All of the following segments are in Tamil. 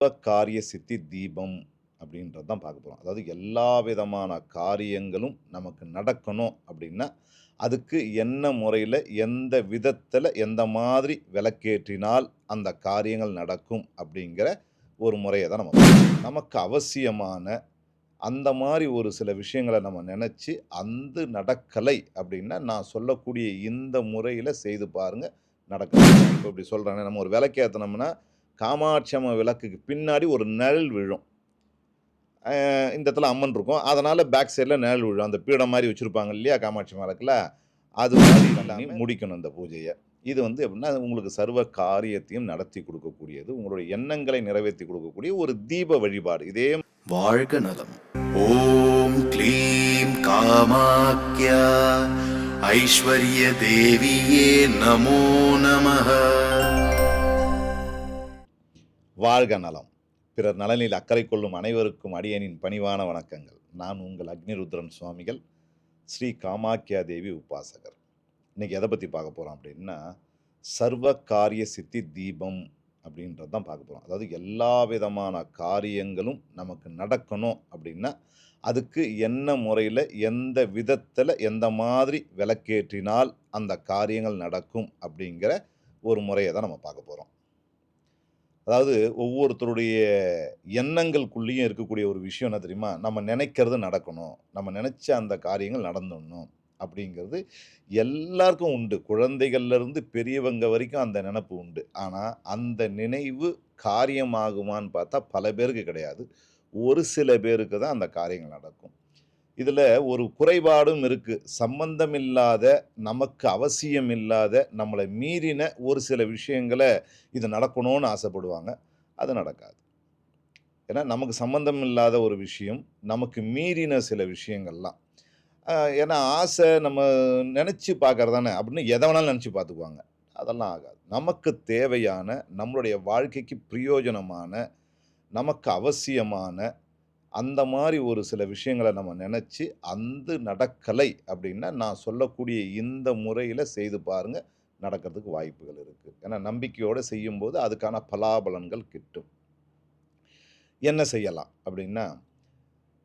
காரிய சித்தி தீபம் அப்படின்றது தான் பார்க்க போகிறோம் அதாவது எல்லா விதமான காரியங்களும் நமக்கு நடக்கணும் அப்படின்னா அதுக்கு என்ன முறையில் எந்த விதத்தில் எந்த மாதிரி விளக்கேற்றினால் அந்த காரியங்கள் நடக்கும் அப்படிங்கிற ஒரு முறையை தான் நம்ம நமக்கு அவசியமான அந்த மாதிரி ஒரு சில விஷயங்களை நம்ம நினச்சி அந்த நடக்கலை அப்படின்னா நான் சொல்லக்கூடிய இந்த முறையில் செய்து பாருங்கள் நடக்கணும். இப்போ இப்படி சொல்கிறேன் நம்ம ஒரு விளக்கேற்றினோம்னா காமாட்சி அம்மன் விளக்குக்கு பின்னாடி ஒரு நிழல் விழும். இந்த இடத்துல அம்மன் இருக்கும். அதனால் பேக் சைடில் நிழல் விழும். அந்த பீடம் மாதிரி வச்சுருப்பாங்க இல்லையா காமாட்சி விளக்கில்? அது மாதிரி முடிக்கணும் இந்த பூஜையை. இது வந்து எப்படின்னா உங்களுக்கு சர்வ காரியத்தையும் நடத்தி கொடுக்கக்கூடியது. உங்களுடைய எண்ணங்களை நிறைவேற்றி கொடுக்கக்கூடிய ஒரு தீப வழிபாடு. இதே வாழ்க நலம். ஓம் க்ளீம் காமாக்யா. ஐஸ்வர்ய தேவியே நமோ நமः வாழ்க நலம். பிறர் நலனில் அக்கறை கொள்ளும் அனைவருக்கும் அடியனின் பணிவான வணக்கங்கள். நான் உங்கள் அக்னிருத்ரன் சுவாமிகள் ஸ்ரீ காமாக்கியா தேவி உபாசகர். இன்றைக்கி எதை பற்றி பார்க்க போகிறோம் அப்படின்னா சர்வ காரிய சித்தி தீபம் அப்படின்றது தான் பார்க்க போகிறோம் அதாவது எல்லா விதமான காரியங்களும் நமக்கு நடக்கணும் அப்படின்னா அதுக்கு என்ன முறையில் எந்த விதத்தில் எந்த மாதிரி விளக்கேற்றினால் அந்த காரியங்கள் நடக்கும் அப்படிங்கிற ஒரு முறையை தான் நம்ம பார்க்க போகிறோம் அதாவது ஒவ்வொருத்தருடைய எண்ணங்களுக்குள்ளேயும் இருக்கக்கூடிய ஒரு விஷயம் என்ன தெரியுமா? நம்ம நினைக்கிறது நடக்கணும். நம்ம நினச்ச அந்த காரியங்கள் நடந்துடணும் அப்படிங்கிறது எல்லாருக்கும் உண்டு. குழந்தைகள்லேருந்து பெரியவங்க வரைக்கும் அந்த நினப்பு உண்டு. ஆனால் அந்த நினைவு காரியமாகுமான்னு பார்த்தா பல பேருக்கு கிடையாது. ஒரு சில பேருக்கு தான் அந்த காரியங்கள் நடக்கும். இதில் ஒரு குறைபாடும் இருக்குது சம்பந்தமில்லாத நமக்கு அவசியம் இல்லாத நம்மளை மீறின ஒரு சில விஷயங்களை இது நடக்கணும்னு ஆசைப்படுவாங்க. அது நடக்காது. ஏன்னா நமக்கு சம்பந்தம் இல்லாத ஒரு விஷயம் நமக்கு மீறின சில விஷயங்கள்லாம். ஏன்னா ஆசை நம்ம நினச்சி பார்க்குறது தானே அப்படின்னு எதை வேணாலும் நினச்சி பார்த்துக்குவாங்க. அதெல்லாம் ஆகாது. நமக்கு தேவையான நம்மளுடைய வாழ்க்கைக்கு பிரயோஜனமான நமக்கு அவசியமான அந்த மாதிரி ஒரு சில விஷயங்களை நம்ம நினச்சி அந்த நடக்கலை அப்படின்னா நான் சொல்லக்கூடிய இந்த முறையில் செய்து பாருங்கள் நடக்கிறதுக்கு வாய்ப்புகள் இருக்குது ஏன்னா நம்பிக்கையோடு செய்யும்போது அதுக்கான பலாபலன்கள் கிட்டும். என்ன செய்யலாம் அப்படின்னா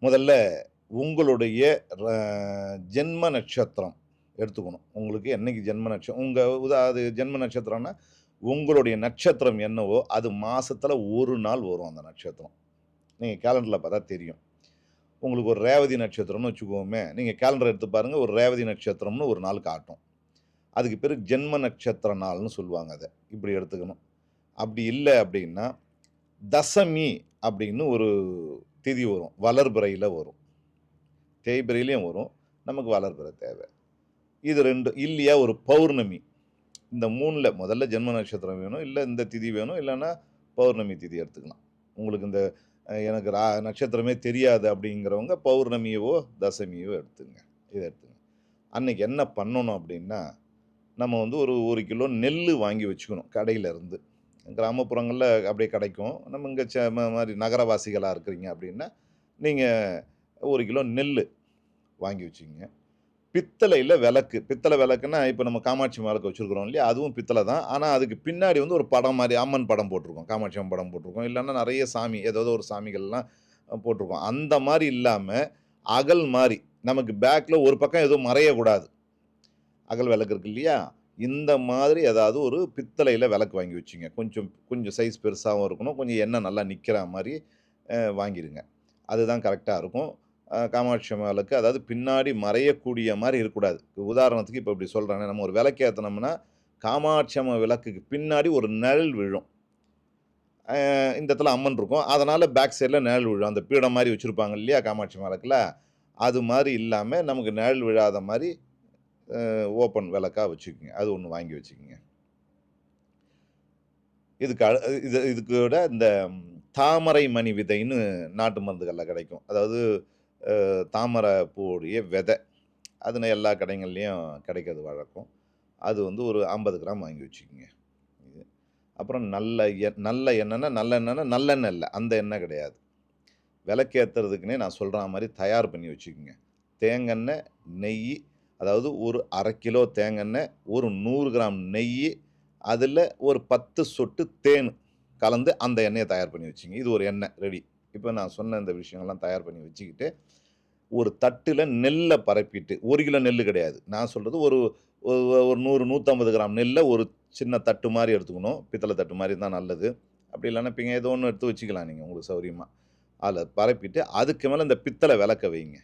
முதல்ல உங்களுடைய ர- ஜென்ம நட்சத்திரம் எடுத்துக்கணும். உங்களுக்கு என்னைக்கு ஜென்ம நட்சத்திரம் உங்கள் உதா அது ஜென்ம நட்சத்திரம்னா உங்களுடைய நட்சத்திரம் என்னவோ அது மாதத்தில் ஒரு நாள் வரும் அந்த நட்சத்திரம். நீங்கள் கேலண்டரில் பார்த்தா தெரியும். உங்களுக்கு ஒரு ரேவதி நட்சத்திரம்னு வச்சுக்கோமே நீங்கள் கேலண்டர் எடுத்து பாருங்கள் ஒரு ரேவதி நட்சத்திரம்னு ஒரு நாள் காட்டும். அதுக்கு பேர் ஜென்ம நட்சத்திர நாள்னு சொல்லுவாங்க அதை. இப்படி எடுத்துக்கணும். அப்படி இல்லை அப்படின்னா தசமி அப்படின்னு ஒரு திதி வரும். வளர்பிறையில் வரும். தேய்பிறையிலையும் வரும். நமக்கு வளர்பிறை தேவை. இது ரெண்டு இல்லையா ஒரு பௌர்ணமி. இந்த மூணில் முதல்ல ஜென்ம நட்சத்திரம் வேணும் இல்லை இந்த திதி வேணும் இல்லைன்னா பௌர்ணமி திதி எடுத்துக்கலாம். உங்களுக்கு இந்த எனக்கு ரா நட்சத்திரமே தெரியாது அப்படிங்கிறவங்க பௌர்ணமியவோ தசமியவோ எடுத்துங்க. இதை எடுத்துங்க. அன்றைக்கி என்ன பண்ணணும் அப்படின்னா நம்ம வந்து ஒரு ஒரு கிலோ நெல் வாங்கி வச்சுக்கணும் கடையிலேருந்து. கிராமப்புறங்களில் அப்படியே கிடைக்கும். நம்ம இங்கே ச மாதிரி நகரவாசிகளாக இருக்கிறீங்க அப்படின்னா நீங்கள் ஒரு கிலோ நெல் வாங்கி வச்சுக்கோங்க. பித்தளையில் விளக்கு. பித்தளை விளக்குன்னா இப்போ நம்ம காமாட்சி விளக்கு வச்சுருக்குறோம் இல்லையா? அதுவும் பித்தளை தான். ஆனால் அதுக்கு பின்னாடி வந்து ஒரு படம் மாதிரி அம்மன் படம் போட்டிருக்கோம். காமாட்சி அம்மன் படம் போட்டிருக்கோம். இல்லைன்னா நிறைய சாமி ஏதாவது ஒரு சாமிகள்லாம் போட்டிருக்கோம். அந்த மாதிரி இல்லாமல் அகல் மாதிரி நமக்கு பேக்கில் ஒரு பக்கம் எதுவும் மறையக்கூடாது. அகல் விளக்கு இருக்கு இல்லையா? இந்த மாதிரி ஏதாவது ஒரு பித்தளையில் விளக்கு வாங்கி வச்சுங்க. கொஞ்சம் கொஞ்சம் சைஸ் பெருசாகவும் இருக்கணும். கொஞ்சம் எண்ணெய் நல்லா நிற்கிற மாதிரி வாங்கிடுங்க. அதுதான் கரெக்டாக இருக்கும். காமாட்சி அம்மன் விளக்கு அதாவது பின்னாடி மறையக்கூடிய மாதிரி இருக்கக்கூடாது. உதாரணத்துக்கு இப்போ இப்படி சொல்கிறாங்க நம்ம ஒரு விளக்கு ஏற்றினோம்னா காமாட்சி அம்மன் விளக்குக்கு பின்னாடி ஒரு நிழல் விழும். இந்த இடத்துல அம்மன் இருக்கும். அதனால் பேக் சைடில் நிழல் விழும். அந்த பீடம் மாதிரி வச்சுருப்பாங்க இல்லையா காமாட்சி அம்மன் விளக்கில்? அது மாதிரி இல்லாமல் நமக்கு நிழல் விழாத மாதிரி ஓப்பன் விளக்காக வச்சுக்கோங்க. அது ஒன்று வாங்கி வச்சுக்கோங்க. இதுக்கு இது இதுக்கு விட இந்த தாமரை மணி விதைன்னு நாட்டு மருந்துகளில் கிடைக்கும். அதாவது தாமரை பூவுடைய விதை. அதுன எல்லா கடைங்கள்லேயும் கிடைக்கிறது வழக்கம். அது வந்து ஒரு ஐம்பது கிராம் வாங்கி வச்சுக்கோங்க. இது. அப்புறம் நல்ல எ நல்ல எண்ணெய்னா நல்ல எண்ணெய்னா நல்லெண்ணெய் இல்லை அந்த எண்ணெய் கிடையாது. விளக்கேற்றுறதுக்குனே நான் சொல்கிற மாதிரி தயார் பண்ணி வச்சுக்கோங்க. தேங்கெண்ணெய் நெய் அதாவது ஒரு அரை கிலோ தேங்கெண்ணெய் ஒரு நூறு கிராம் நெய் அதில் ஒரு பத்து சொட்டு தேன் கலந்து அந்த எண்ணெயை தயார் பண்ணி வச்சுங்க இது ஒரு எண்ணெய் ரெடி. இப்போ நான் சொன்ன இந்த விஷயங்கள்லாம் தயார் பண்ணி வச்சுக்கிட்டு ஒரு தட்டில் நெல்லை பரப்பிட்டு ஒரு கிலோ நெல் கிடையாது. நான் சொல்கிறது ஒரு ஒரு- நூறு நூற்றம்பது கிராம் நெல்லை ஒரு சின்ன தட்டு மாதிரி எடுத்துக்கணும். பித்தளை தட்டு மாதிரி தான் நல்லது. அப்படி இல்லைன்னா இப்போ ஏதோ ஒன்று எடுத்து வச்சுக்கலாம் நீங்கள் உங்களுக்கு சௌரியமாக அதில் பரப்பிட்டு அதுக்கு மேலே இந்த பித்தளை விளக்க வைங்க.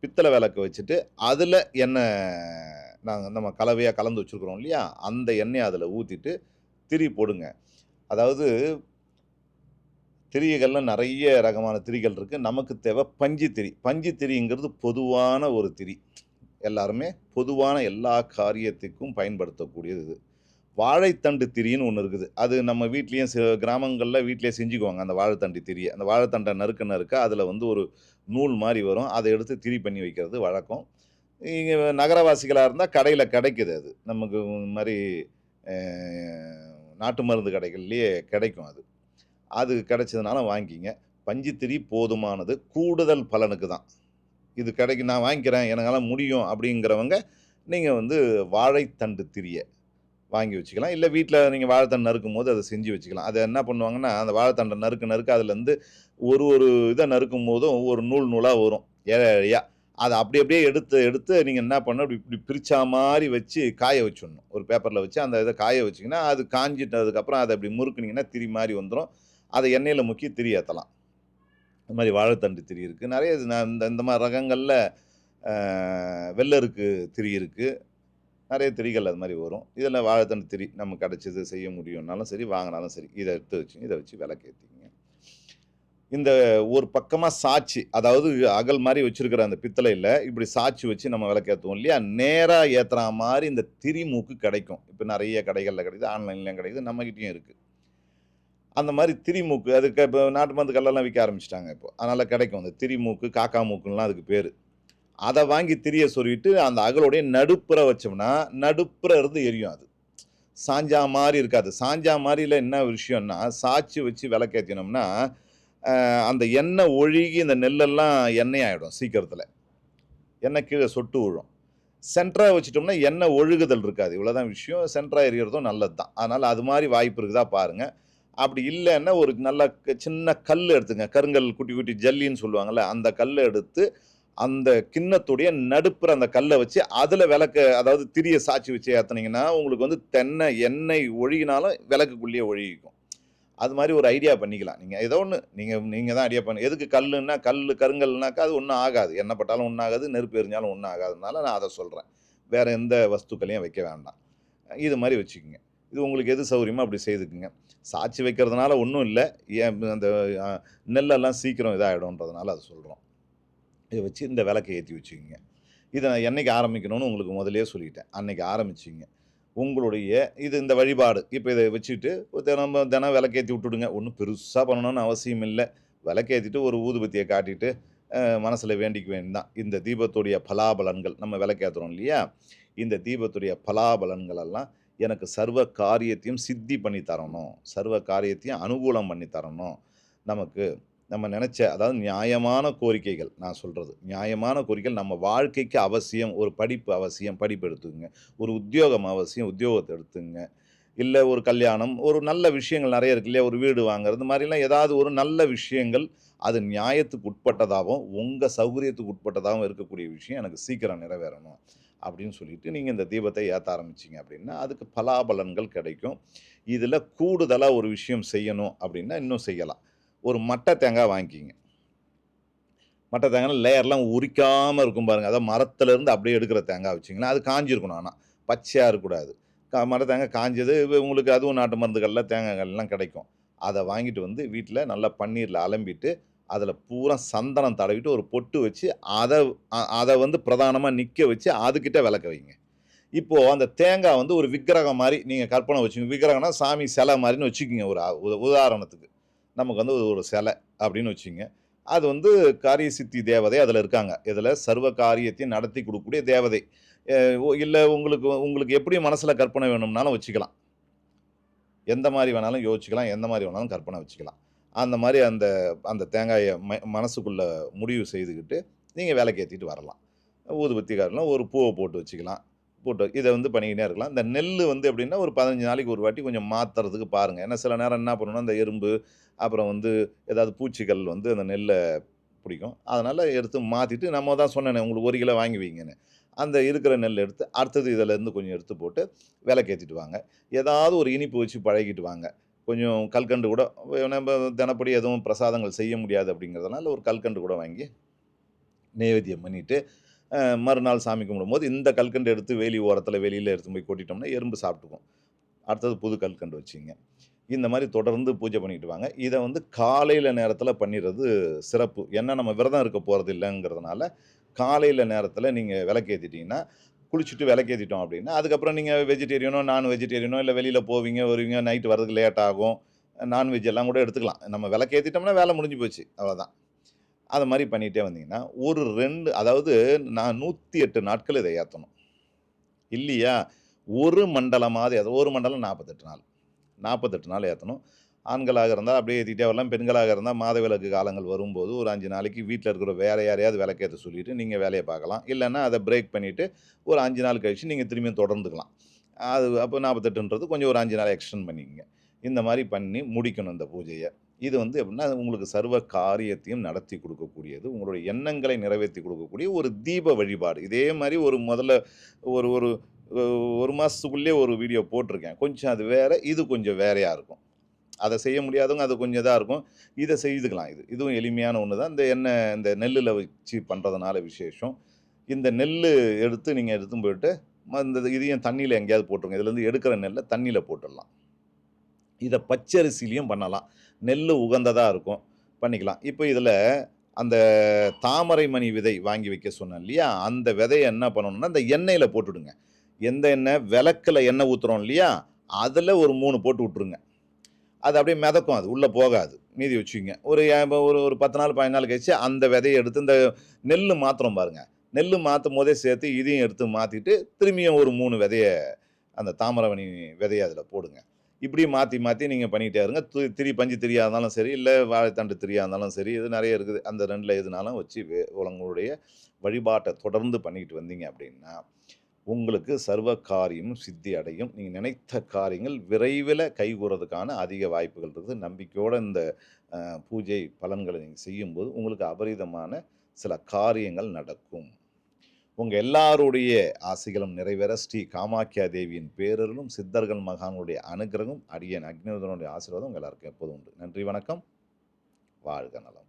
பித்தளை விளக்க வச்சுட்டு அதில் எண்ணெய் நாங்கள் நம்ம கலவையாக கலந்து வச்சுருக்குறோம் இல்லையா? அந்த எண்ணெயை அதில் ஊற்றிட்டு திரி போடுங்க. அதாவது திரிகளில் நிறைய ரகமான திரிகள் இருக்குது நமக்கு தேவை பஞ்சு திரி. பஞ்சு திரிங்கிறது பொதுவான ஒரு திரி. எல்லாருமே பொதுவான எல்லா காரியத்துக்கும் பயன்படுத்தக்கூடியது இது. வாழைத்தண்டு திரின்னு ஒன்று இருக்குது. அது நம்ம வீட்லேயும் சில கிராமங்களில் வீட்டிலே செஞ்சுக்குவாங்க அந்த வாழைத்தண்டு திரியை. அந்த வாழைத்தண்டை நறுக்க நறுக்க அதில் வந்து ஒரு நூல் மாதிரி வரும். அதை எடுத்து திரி பண்ணி வைக்கிறது வழக்கம். இங்கே நகரவாசிகளாக இருந்தால் கடையில் கிடைக்குது அது. நமக்கு இந்த மாதிரி நாட்டு மருந்து கடைகள்லேயே கிடைக்கும் அது. அது கிடைச்சதுனால வாங்கிக்கிங்க. பஞ்சுத்திரி போதுமானது. கூடுதல் பலனுக்கு தான். இது கிடைக்கு நான் வாங்கிக்கிறேன். எனக்கெல்லாம் முடியும் அப்படிங்கிறவங்க நீங்கள் வந்து வாழைத்தண்டு திரியை வாங்கி வச்சுக்கலாம். இல்லை வீட்டில் நீங்கள் வாழைத்தண்டு நறுக்கும் போது அதை செஞ்சு வச்சுக்கலாம். அதை என்ன பண்ணுவாங்கன்னா அந்த வாழைத்தண்டை நறுக்க நறுக்க அதுலேருந்து ஒரு ஒரு இதை நறுக்கும் போதும் ஒரு நூல் நூலாக வரும். ஏழை ஏழையாக அதை அப்படி அப்படியே எடுத்து எடுத்து நீங்கள் என்ன பண்ணணும்? இப்படி இப்படி பிரித்தா மாதிரி வச்சு காய வச்சிடணும். ஒரு பேப்பரில் வச்சு அந்த இதை காய வச்சிங்கன்னா அது காஞ்சிட்டதுக்கப்புறம் அதை அப்படி முறுக்குனிங்கன்னா திரி மாதிரி வந்துடும் அதை எண்ணெயில் முக்கி திரி ஏற்றலாம் இந்த மாதிரி வாழைத்தண்டு திரி இருக்குது நிறைய இது இந்த இந்த மாதிரி ரகங்களில் வெள்ளருக்கு திரி இருக்குது நிறைய திரிகள் அது மாதிரி வரும். இதில் வாழைத்தண்டு திரி நம்ம கிடச்சது செய்ய முடியும்னாலும் சரி வாங்கினாலும் சரி இதை எடுத்து வச்சு இதை வச்சு விளக்கேற்றிங்க இந்த ஒரு பக்கமாக சாட்சி அதாவது அகல் மாதிரி வச்சுருக்கிற அந்த பித்தளையில் இப்படி சாட்சி வச்சு நம்ம விளக்கேற்றுவோம் இல்லையா? நேராக ஏற்றுற மாதிரி இந்த திரி மூக்கு கிடைக்கும். இப்போ நிறைய கடைகளில் கிடைக்குது ஆன்லைன்லேயும் கிடைக்குது நம்மக்கிட்டேயும் இருக்குது அந்த மாதிரி திரிமூக்கு அதுக்கு இப்போ நாட்டு மருந்து கல்லெல்லாம் விற்க ஆரம்பிச்சிட்டாங்க இப்போ. அதனால் கிடைக்கும் அந்த திரிமூக்கு காக்கா மூக்குலாம் அதுக்கு பேர். அதை வாங்கி திரிய சொல்லிட்டு அந்த அகலோடைய நடுப்புற வச்சோம்னா நடுப்புற இருந்து எரியும் அது. சாஞ்சா மாதிரி இருக்காது. சாஞ்சா மாதிரியில் என்ன விஷயம்னா சாச்சி வச்சு விளக்கேற்றினோம்னா அந்த எண்ணெய் ஒழுகி இந்த நெல்லெல்லாம் எண்ணெய் ஆகிடும் சீக்கிரத்தில். எண்ணெய் கீழே சொட்டு விழும். சென்டராக வச்சுட்டோம்னா எண்ணெய் ஒழுகுதல் இருக்காது. இவ்வளோதான் விஷயம். சென்டராக எரியறதும் நல்லது தான் அதனால் அது மாதிரி வாய்ப்பு இருக்குதா பாருங்கள் அப்படி இல்லைன்னா ஒரு நல்ல க- சின்ன கல் எடுத்துங்க. கருங்கல் குட்டி குட்டி ஜல்லின்னு சொல்லுவாங்கள்ல அந்த கல்லை எடுத்து அந்த கிண்ணத்துடைய நடுப்புற அந்த கல்லை வச்சு அதில் விளக்க அதாவது திரிய சாட்சி வச்சு ஏற்றுனீங்கன்னா உங்களுக்கு வந்து தென்னை எண்ணெய் ஒழுகினாலும் விளக்குக்குள்ளேயே ஒழுகிக்கும். அது மாதிரி ஒரு ஐடியா பண்ணிக்கலாம். நீங்கள் ஏதோ ஒன்று நீங்கள் நீங்கள் தான் ஐடியா பண்ணி எதுக்கு கல்லுன்னா கல் கருங்கல்னாக்கா அது ஒன்றும் ஆகாது. எண்ணெய் பட்டாலும் ஒன்றும் ஆகாது நெருப்பு எரிஞ்சாலும் ஒன்றும் ஆகாதுனால நான் அதை சொல்கிறேன் வேறு எந்த வஸ்துக்களையும் வைக்க வேண்டாம். இது மாதிரி வச்சுக்கோங்க. இது உங்களுக்கு எது சௌகரியமோ அப்படி செய்துக்குங்க. சாட்சி வைக்கிறதுனால ஒன்றும் இல்லை. ஏன் அந்த நெல்லெல்லாம் சீக்கிரம் இதாகிடும்ன்றதுனால அதை சொல்கிறோம் இதை வச்சு இந்த விளக்கை ஏற்றி வச்சுக்கிங்க. இதை நான் என்னைக்கு ஆரம்பிக்கணும்னு உங்களுக்கு முதலே சொல்லிட்டேன். அன்னைக்கு ஆரம்பிச்சிங்க. உங்களுடைய இது இந்த வழிபாடு. இப்போ இதை வச்சுட்டு தினம் தினம் விளக்கேற்றி விட்டுடுங்க. ஒன்றும் பெருசாக பண்ணணும்னு அவசியம் இல்லை. விளக்கேற்றிட்டு ஒரு ஊதுபத்தியை காட்டிட்டு மனசில் வேண்டிக்க வேண்டியதான் இந்த தீபத்துடைய பலாபலன்கள் நம்ம விளக்கேற்றுறோம் இல்லையா? இந்த தீபத்துடைய பலாபலன்கள் எல்லாம் எனக்கு சர்வ காரியத்தையும் சித்தி பண்ணி தரணும். சர்வ காரியத்தையும் அனுகூலம் பண்ணி தரணும். நமக்கு நம்ம நினச்ச அதாவது நியாயமான கோரிக்கைகள் நான் சொல்கிறது நியாயமான கோரிக்கைகள் நம்ம வாழ்க்கைக்கு அவசியம். ஒரு படிப்பு அவசியம் படிப்பு எடுத்துக்கோங்க. ஒரு உத்தியோகம் அவசியம் உத்தியோகத்தை எடுத்துங்க இல்லை ஒரு கல்யாணம் ஒரு நல்ல விஷயங்கள் நிறைய இருக்கு இல்லையா? ஒரு வீடு வாங்குறது இந்த மாதிரிலாம் ஏதாவது ஒரு நல்ல விஷயங்கள் அது நியாயத்துக்கு உட்பட்டதாகவும் உங்கள் சௌகரியத்துக்கு உட்பட்டதாகவும் இருக்கக்கூடிய விஷயம் எனக்கு சீக்கிரம் நிறைவேறணும். அப்படின்னு சொல்லிட்டு நீங்கள் இந்த தீபத்தை ஏற்ற ஆரம்பிச்சிங்க அப்படின்னா அதுக்கு பலாபலன்கள் கிடைக்கும். இதில் கூடுதலாக ஒரு விஷயம் செய்யணும் அப்படின்னா இன்னும் செய்யலாம். ஒரு மட்டை தேங்காய் வாங்கிக்கிங்க. மட்டை தேங்காய் லேயர்லாம் உரிக்காமல் இருக்கும் பாருங்கள் அதாவது மரத்துலேருந்து அப்படியே எடுக்கிற தேங்காய் வச்சிங்கன்னா அது காஞ்சிருக்கணும் ஆனால் பச்சையாக இருக்கக்கூடாது. கா மட்டை தேங்காய் காஞ்சது உங்களுக்கு அதுவும் நாட்டு மருந்துகளில் தேங்காய்கள்லாம் கிடைக்கும். அதை வாங்கிட்டு வந்து வீட்டில் நல்லா பன்னீரில் அலம்பிட்டு அதில் பூரா சந்தனம் தடவிட்டு ஒரு பொட்டு வச்சு அதை அதை வந்து பிரதானமாக நிற்க வச்சு அதுக்கிட்ட விளக்க வைங்க. இப்போது அந்த தேங்காய் வந்து ஒரு விக்கிரகம் மாதிரி நீங்கள் கற்பனை வச்சுக்கோங்க. விக்கிரகம்னா சாமி சிலை மாதிரின்னு வச்சுக்கோங்க. ஒரு உதாரணத்துக்கு. நமக்கு வந்து ஒரு சிலை அப்படின்னு வச்சுங்க அது வந்து காரிய சித்தி தேவதை அதில் இருக்காங்க. இதில் சர்வ காரியத்தையும் நடத்தி கொடுக்கக்கூடிய தேவதை. இல்லை உங்களுக்கு உங்களுக்கு எப்படி மனசில் கற்பனை வேணும்னாலும் வச்சுக்கலாம். எந்த மாதிரி வேணாலும் யோசிச்சுக்கலாம். எந்த மாதிரி வேணாலும் கற்பனை வச்சுக்கலாம். அந்த மாதிரி அந்த அந்த தேங்காயை ம மனசுக்குள்ளே முடிவு செய்துக்கிட்டு நீங்கள் விளக்கேற்றிட்டு வரலாம். ஊதுபத்தி ஒரு பூவை போட்டு வச்சுக்கலாம். போட்டு இதை வந்து பண்ணிக்கிட்டே இருக்கலாம். இந்த நெல் வந்து எப்படின்னா ஒரு பதினஞ்சு நாளைக்கு ஒரு வாட்டி கொஞ்சம் மாற்றுறதுக்கு பாருங்கள் ஏன்னா சில நேரம் என்ன பண்ணணும்னா அந்த எறும்பு அப்புறம் வந்து ஏதாவது பூச்சிகள் வந்து அந்த நெல்லை பிடிக்கும். அதனால் எடுத்து மாற்றிட்டு நம்ம தான் சொன்னேனே உங்களுக்கு ஒரு கிலோ வாங்கி வைங்கன்னு. அந்த இருக்கிற நெல் எடுத்து அடுத்தது இதிலேருந்து கொஞ்சம் எடுத்து போட்டு விளக்கேற்றிட்டு வாங்க. ஏதாவது ஒரு இனிப்பு வச்சு பழகிட்டு வாங்க. கொஞ்சம் கல்கண்டு கூட நம்ம தினப்படி எதுவும் பிரசாதங்கள் செய்ய முடியாது அப்படிங்கிறதுனால ஒரு கல்கண்டு கூட வாங்கி நைவேத்தியம் பண்ணிவிட்டு மறுநாள் சாமி கும்பிடும்போது இந்த கல்கண்டு எடுத்து வேலி ஓரத்தில் வெளியில் எடுத்து போய் கொட்டிட்டோம்னா எறும்பு சாப்பிட்டுக்கும். அடுத்தது புது கல்கண்டு வச்சிங்க. இந்த மாதிரி தொடர்ந்து பூஜை பண்ணிட்டு வாங்க. இதை வந்து காலையில் நேரத்தில் பண்ணிடுறது சிறப்பு. ஏன்னா நம்ம விரதம் இருக்க போகிறது இல்லைங்கிறதுனால காலையில் நேரத்தில் நீங்கள் விளக்கேற்றிட்டிங்கன்னா குளிச்சுட்டு விளக்கேற்றிட்டோம் அப்படின்னா. அதுக்கப்புறம் நீங்கள் வெஜிடேரியனோ நான் வெஜிடேரியனோ இல்லை வெளியில் போவீங்க வருவீங்க நைட்டு வரதுக்கு லேட் ஆகும். நான்வெஜ் எல்லாம் கூட எடுத்துக்கலாம். நம்ம விளக்கேற்றிட்டோம்னா வேலை முடிஞ்சு போச்சு. அவ்வளோதான் அது மாதிரி பண்ணிகிட்டே வந்தீங்கன்னா ஒரு ரெண்டு அதாவது நான் நூற்றி எட்டு நாட்கள் இதை ஏற்றணும் இல்லையா? ஒரு மண்டலமாவது ஏதோ ஒரு மண்டலம் நாற்பத்தெட்டு நாள். நாற்பத்தெட்டு நாள் ஏற்றணும் ஆண்களாக இருந்தால் அப்படியே ஏற்றிட்டே வரலாம். பெண்களாக இருந்தால் மாத விளக்கு காலங்கள் வரும்போது ஒரு அஞ்சு நாளைக்கு வீட்டில் இருக்கிற வேறு யாரையாவது விளக்கேற்ற சொல்லிவிட்டு நீங்கள் வேலையை பார்க்கலாம். இல்லைன்னா அதை பிரேக் பண்ணிவிட்டு ஒரு அஞ்சு நாள் கழித்து நீங்கள் திரும்பியும் தொடர்ந்துக்கலாம். அது அப்போ நாற்பத்தெட்டுன்றது கொஞ்சம் ஒரு அஞ்சு நாள் எக்ஸ்டெண்ட் பண்ணிக்கங்க. இந்த மாதிரி பண்ணி முடிக்கணும் இந்த பூஜையை. இது வந்து எப்படின்னா உங்களுக்கு சர்வ காரியத்தையும் நடத்தி கொடுக்கக்கூடியது. உங்களுடைய எண்ணங்களை நிறைவேற்றி கொடுக்கக்கூடிய ஒரு தீப வழிபாடு. இதே மாதிரி ஒரு முதல்ல ஒரு ஒரு ஒரு மாதத்துக்குள்ளே ஒரு வீடியோ போட்டிருக்கேன். கொஞ்சம் அது வேறு இது கொஞ்சம் வேறையாக இருக்கும். அதை செய்ய முடியாதவங்க அது கொஞ்சம் இதாக இருக்கும். இதை செய்துக்கலாம் இது. இதுவும் எளிமையான ஒன்று தான் இந்த எண்ணெய் இந்த நெல்லில் வச்சு பண்ணுறதுனால விசேஷம். இந்த நெல் எடுத்து நீங்கள் எடுத்து போயிட்டு இந்த இதையும் தண்ணியில் எங்கேயாவது போட்டுருங்க. இதுலேருந்து எடுக்கிற நெல்லை தண்ணியில் போட்டுடலாம். இதை பச்சரிசிலையும் பண்ணலாம். நெல் உகந்ததாக இருக்கும். பண்ணிக்கலாம். இப்போ இதில் அந்த தாமரை மணி விதை வாங்கி வைக்க சொன்னேன் இல்லையா? அந்த விதையை என்ன பண்ணணும்னா அந்த எண்ணெயில் போட்டுவிடுங்க எந்த எண்ணெய்? விளக்கில் எண்ணெய் ஊற்றுறோம் இல்லையா? அதில் ஒரு மூணு போட்டு விட்ருங்க அது அப்படியே மிதக்கும் அது உள்ளே போகாது. மீதி வச்சுங்க ஒரு ஒரு ஒரு பத்து நாள் பதினாலு நாள் கழிச்சு அந்த விதையை எடுத்து இந்த நெல் மாத்திரம் பாருங்கள் நெல் மாற்றும் போதே சேர்த்து இதையும் எடுத்து மாற்றிட்டு திரும்பியும் ஒரு மூணு விதையை அந்த தாமரவணி விதையை அதில் போடுங்க. இப்படி மாற்றி மாற்றி நீங்கள் பண்ணிகிட்டே இருங்க. து- திரி பஞ்சு திரியாக இருந்தாலும் சரி இல்லை வாழைத்தண்டு திரியாக இருந்தாலும் சரி இது நிறைய இருக்குது. அந்த ரெண்டில் எதுனாலும் வச்சு உங்களுடைய வழிபாட்டை தொடர்ந்து பண்ணிக்கிட்டு வந்தீங்க அப்படின்னா உங்களுக்கு சர்வ காரியமும் சித்தி அடையும். நீங்கள் நினைத்த காரியங்கள் விரைவில் கைகூறதுக்கான அதிக வாய்ப்புகள் இருக்குது. நம்பிக்கையோடு இந்த பூஜை பலன்களை நீங்கள் செய்யும்போது உங்களுக்கு அபரிதமான சில காரியங்கள் நடக்கும். உங்கள் எல்லாருடைய ஆசைகளும் நிறைவேற ஸ்ரீ காமாக்கியா தேவியின் பேரருளும் சித்தர்கள் மகானுடைய அனுகிரகம் அடியன் அக்னிவதனுடைய ஆசீர்வாதம் உங்கள் எல்லாருக்கும் எப்போதும் உண்டு. நன்றி வணக்கம். வாழ்க நலம்.